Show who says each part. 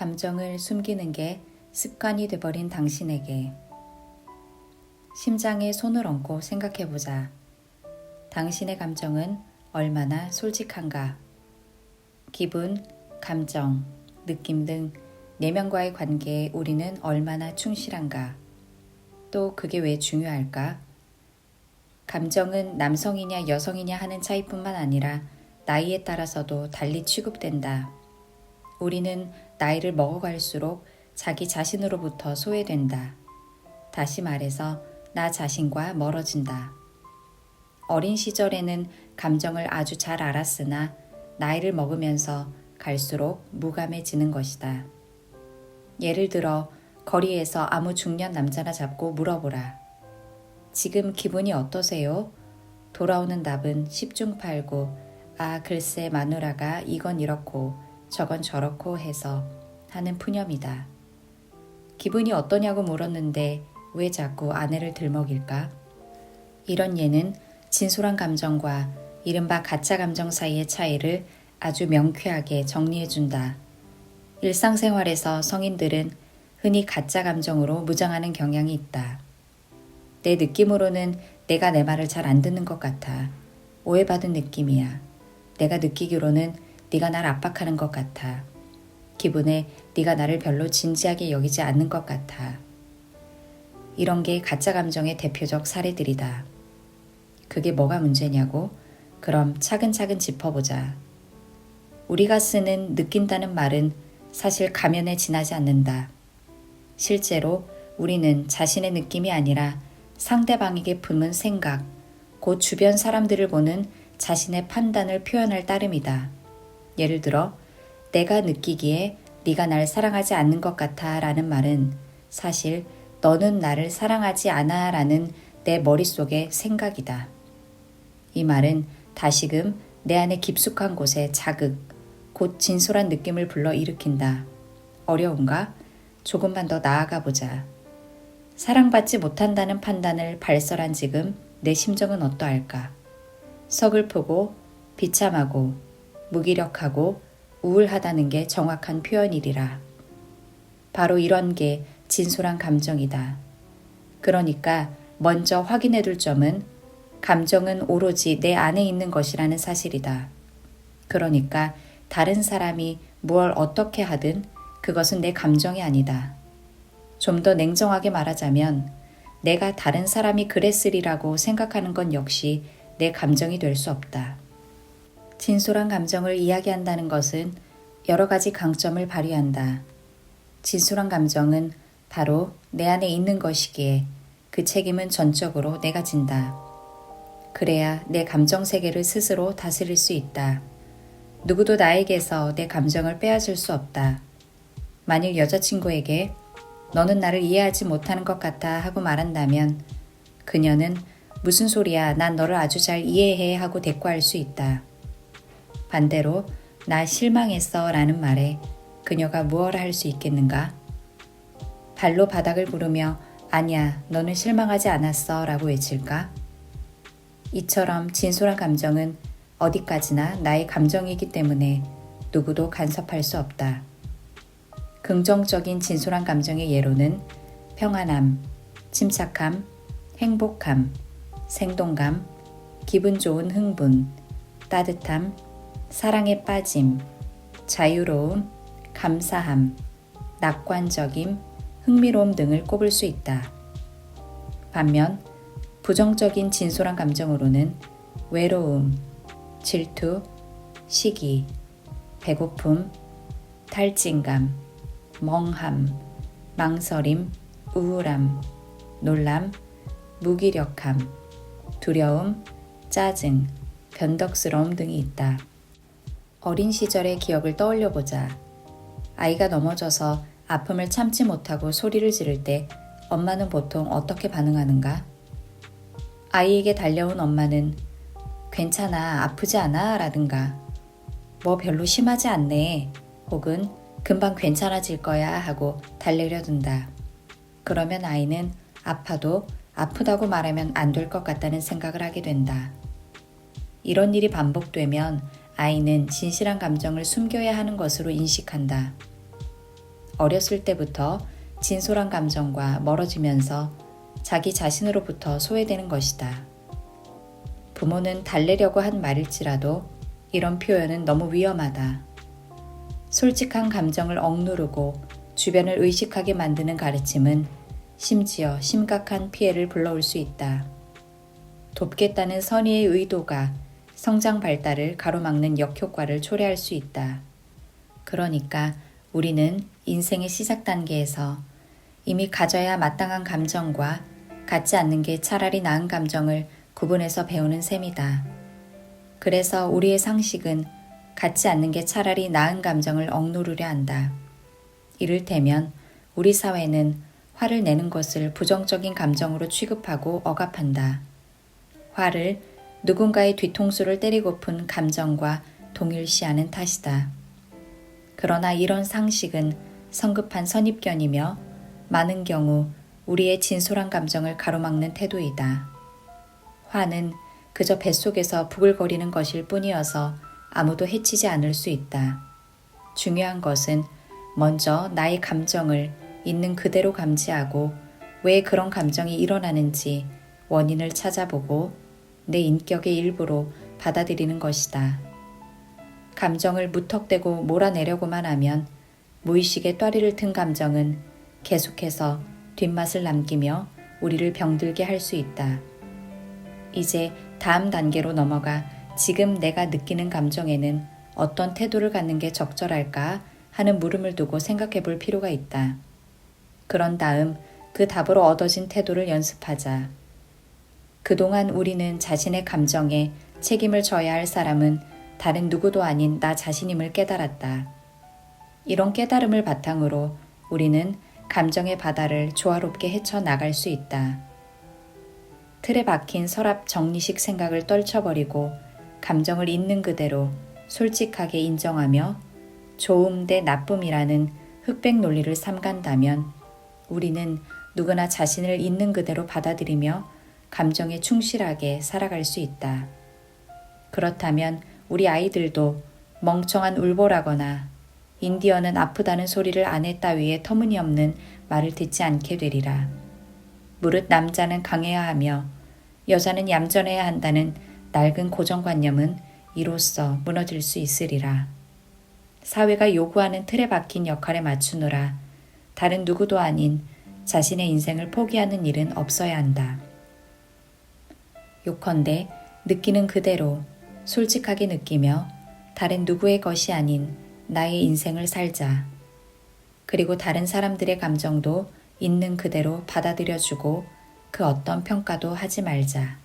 Speaker 1: 감정을 숨기는 게 습관이 돼버린 당신에게 심장에 손을 얹고 생각해보자. 당신의 감정은 얼마나 솔직한가? 기분, 감정, 느낌 등 내면과의 관계에 우리는 얼마나 충실한가? 또 그게 왜 중요할까? 감정은 남성이냐 여성이냐 하는 차이뿐만 아니라 나이에 따라서도 달리 취급된다. 우리는 나이를 먹어갈수록 자기 자신으로부터 소외된다. 다시 말해서 나 자신과 멀어진다. 어린 시절에는 감정을 아주 잘 알았으나 나이를 먹으면서 갈수록 무감해지는 것이다. 예를 들어 거리에서 아무 중년 남자나 잡고 물어보라. 지금 기분이 어떠세요? 돌아오는 답은 10중 8구. 아, 글쎄 마누라가 이건 이렇고 저건 저렇고 해서 하는 푸념이다. 기분이 어떠냐고 물었는데 왜 자꾸 아내를 들먹일까? 이런 예는 진솔한 감정과 이른바 가짜 감정 사이의 차이를 아주 명쾌하게 정리해준다. 일상생활에서 성인들은 흔히 가짜 감정으로 무장하는 경향이 있다. 내 느낌으로는 내가 내 말을 잘 안 듣는 것 같아. 오해받은 느낌이야. 내가 느끼기로는 네가 날 압박하는 것 같아. 기분에 네가 나를 별로 진지하게 여기지 않는 것 같아. 이런 게 가짜 감정의 대표적 사례들이다. 그게 뭐가 문제냐고? 그럼 차근차근 짚어보자. 우리가 쓰는 느낀다는 말은 사실 가면에 지나지 않는다. 실제로 우리는 자신의 느낌이 아니라 상대방에게 품은 생각, 곧 주변 사람들을 보는 자신의 판단을 표현할 따름이다. 예를 들어, 내가 느끼기에 네가 날 사랑하지 않는 것 같아 라는 말은 사실 너는 나를 사랑하지 않아 라는 내 머릿속의 생각이다. 이 말은 다시금 내 안에 깊숙한 곳에 자극, 곧 진솔한 느낌을 불러 일으킨다. 어려운가? 조금만 더 나아가 보자. 사랑받지 못한다는 판단을 발설한 지금 내 심정은 어떠할까? 서글프고 비참하고 무기력하고 우울하다는 게 정확한 표현이리라. 바로 이런 게 진솔한 감정이다. 그러니까 먼저 확인해 둘 점은 감정은 오로지 내 안에 있는 것이라는 사실이다. 그러니까 다른 사람이 무얼 어떻게 하든 그것은 내 감정이 아니다. 좀 더 냉정하게 말하자면 내가 다른 사람이 그랬으리라고 생각하는 건 역시 내 감정이 될 수 없다. 진솔한 감정을 이야기한다는 것은 여러 가지 강점을 발휘한다. 진솔한 감정은 바로 내 안에 있는 것이기에 그 책임은 전적으로 내가 진다. 그래야 내 감정 세계를 스스로 다스릴 수 있다. 누구도 나에게서 내 감정을 빼앗을 수 없다. 만일 여자친구에게 너는 나를 이해하지 못하는 것 같아 하고 말한다면 그녀는 무슨 소리야 난 너를 아주 잘 이해해 하고 대꾸할 수 있다. 반대로 나 실망했어 라는 말에 그녀가 무엇을 할 수 있겠는가? 발로 바닥을 구르며 아니야 너는 실망하지 않았어 라고 외칠까? 이처럼 진솔한 감정은 어디까지나 나의 감정이기 때문에 누구도 간섭할 수 없다. 긍정적인 진솔한 감정의 예로는 평안함, 침착함, 행복함, 생동감, 기분 좋은 흥분, 따뜻함, 사랑에 빠짐, 자유로움, 감사함, 낙관적임, 흥미로움 등을 꼽을 수 있다. 반면 부정적인 진솔한 감정으로는 외로움, 질투, 시기, 배고픔, 탈진감, 멍함, 망설임, 우울함, 놀람, 무기력함, 두려움, 짜증, 변덕스러움 등이 있다. 어린 시절의 기억을 떠올려 보자. 아이가 넘어져서 아픔을 참지 못하고 소리를 지를 때 엄마는 보통 어떻게 반응하는가? 아이에게 달려온 엄마는 괜찮아, 아프지 않아? 라든가 뭐 별로 심하지 않네. 혹은 금방 괜찮아질 거야 하고 달래려 둔다. 그러면 아이는 아파도 아프다고 말하면 안 될 것 같다는 생각을 하게 된다. 이런 일이 반복되면 아이는 진실한 감정을 숨겨야 하는 것으로 인식한다. 어렸을 때부터 진솔한 감정과 멀어지면서 자기 자신으로부터 소외되는 것이다. 부모는 달래려고 한 말일지라도 이런 표현은 너무 위험하다. 솔직한 감정을 억누르고 주변을 의식하게 만드는 가르침은 심지어 심각한 피해를 불러올 수 있다. 돕겠다는 선의의 의도가 성장 발달을 가로막는 역효과를 초래할 수 있다. 그러니까 우리는 인생의 시작 단계에서 이미 가져야 마땅한 감정과 갖지 않는 게 차라리 나은 감정을 구분해서 배우는 셈이다. 그래서 우리의 상식은 갖지 않는 게 차라리 나은 감정을 억누르려 한다. 이를테면 우리 사회는 화를 내는 것을 부정적인 감정으로 취급하고 억압한다. 화를 누군가의 뒤통수를 때리고픈 감정과 동일시하는 탓이다. 그러나 이런 상식은 성급한 선입견이며 많은 경우 우리의 진솔한 감정을 가로막는 태도이다. 화는 그저 뱃속에서 부글거리는 것일 뿐이어서 아무도 해치지 않을 수 있다. 중요한 것은 먼저 나의 감정을 있는 그대로 감지하고 왜 그런 감정이 일어나는지 원인을 찾아보고 내 인격의 일부로 받아들이는 것이다. 감정을 무턱대고 몰아내려고만 하면 무의식의 또리를 튼 감정은 계속해서 뒷맛을 남기며 우리를 병들게 할 수 있다. 이제 다음 단계로 넘어가 지금 내가 느끼는 감정에는 어떤 태도를 갖는 게 적절할까 하는 물음을 두고 생각해 볼 필요가 있다. 그런 다음 그 답으로 얻어진 태도를 연습하자. 그동안 우리는 자신의 감정에 책임을 져야 할 사람은 다른 누구도 아닌 나 자신임을 깨달았다. 이런 깨달음을 바탕으로 우리는 감정의 바다를 조화롭게 헤쳐나갈 수 있다. 틀에 박힌 서랍 정리식 생각을 떨쳐버리고 감정을 있는 그대로 솔직하게 인정하며 좋음 대 나쁨이라는 흑백 논리를 삼간다면 우리는 누구나 자신을 있는 그대로 받아들이며 감정에 충실하게 살아갈 수 있다. 그렇다면 우리 아이들도 멍청한 울보라거나 인디언은 아프다는 소리를 안 했다 위에 터무니없는 말을 듣지 않게 되리라. 무릇 남자는 강해야 하며 여자는 얌전해야 한다는 낡은 고정관념은 이로써 무너질 수 있으리라. 사회가 요구하는 틀에 박힌 역할에 맞추느라 다른 누구도 아닌 자신의 인생을 포기하는 일은 없어야 한다. 요컨대 느끼는 그대로 솔직하게 느끼며 다른 누구의 것이 아닌 나의 인생을 살자. 그리고 다른 사람들의 감정도 있는 그대로 받아들여주고 그 어떤 평가도 하지 말자.